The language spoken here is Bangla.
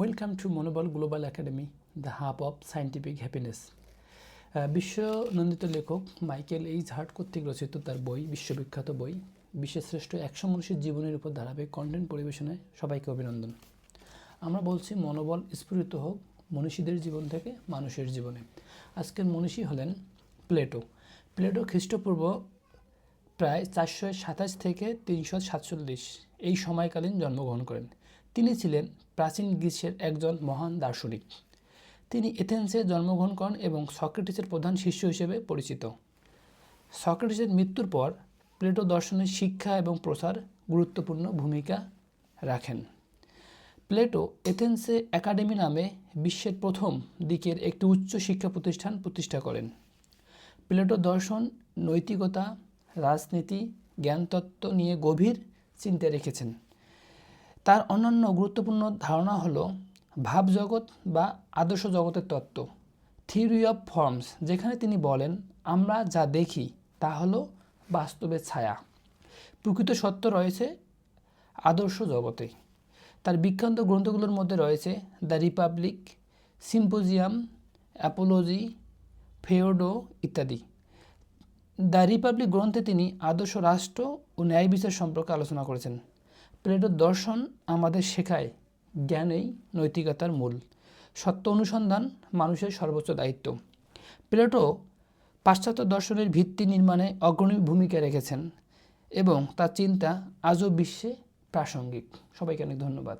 Welcome to Monobol global academy the hub of scientific happiness বিশ্বনন্দিত লেখক মাইকেল এইচ হার্ট কর্তৃক রচিত তার বই, বিশ্ববিখ্যাত বই বিশ্বের শ্রেষ্ঠ একশো মানুষের জীবনের উপর ধারাবাহিক কন্টেন্ট পরিবেশনে সবাইকে অভিনন্দন। আমরা বলছি মনোবল স্ফুরিত হোক মনীষীদের জীবন থেকে মানুষের জীবনে। আজকের মনীষী হলেন প্লেটো। প্লেটো খ্রিস্টপূর্ব প্রায় চারশো সাতাশ থেকে তিনশো সাতচল্লিশ এই সময়কালীন জন্মগ্রহণ করেন। তিনি ছিলেন প্রাচীন গ্রীসের একজন মহান দার্শনিক। তিনি এথেন্সে জন্মগ্রহণ করেন এবং সক্রেটিসের প্রধান শিষ্য হিসেবে পরিচিত। সক্রেটিসের মৃত্যুর পর প্লেটো দর্শনের শিক্ষা এবং প্রসার গুরুত্বপূর্ণ ভূমিকা রাখেন। প্লেটো এথেন্সে একাডেমি নামে বিশ্বের প্রথম দিকের একটি উচ্চ শিক্ষা প্রতিষ্ঠান প্রতিষ্ঠা করেন। প্লেটো দর্শন নৈতিকতা, রাজনীতি, জ্ঞানতত্ত্ব নিয়ে গভীর চিন্তা রেখেছেন। তার অন্যান্য গুরুত্বপূর্ণ ধারণা হলো ভাবজগৎ বা আদর্শ জগতের তত্ত্ব থিওরি অফ ফর্মস যেখানে তিনি বলেন, আমরা যা দেখি, তা হলো বাস্তবের ছায়া। প্রকৃত সত্য রয়েছে আদর্শ জগতে। তার বিখ্যাত গ্রন্থগুলোর মধ্যে রয়েছে the Republic, Symposium, Apology, Phaedo ইত্যাদি। দ্য রিপাবলিক গ্রন্থে তিনি আদর্শ রাষ্ট্র ও ন্যায় বিচার সম্পর্কে আলোচনা করেছেন। প্লেটোর দর্শন আমাদের শেখায় জ্ঞানেই নৈতিকতার মূল। সত্য অনুসন্ধান মানুষের সর্বোচ্চ দায়িত্ব। প্লেটো পাশ্চাত্য দর্শনের ভিত্তি নির্মাণে অগ্রণী ভূমিকা রেখেছেন এবং তার চিন্তা আজও বিশ্বে প্রাসঙ্গিক। সবাইকে অনেক ধন্যবাদ।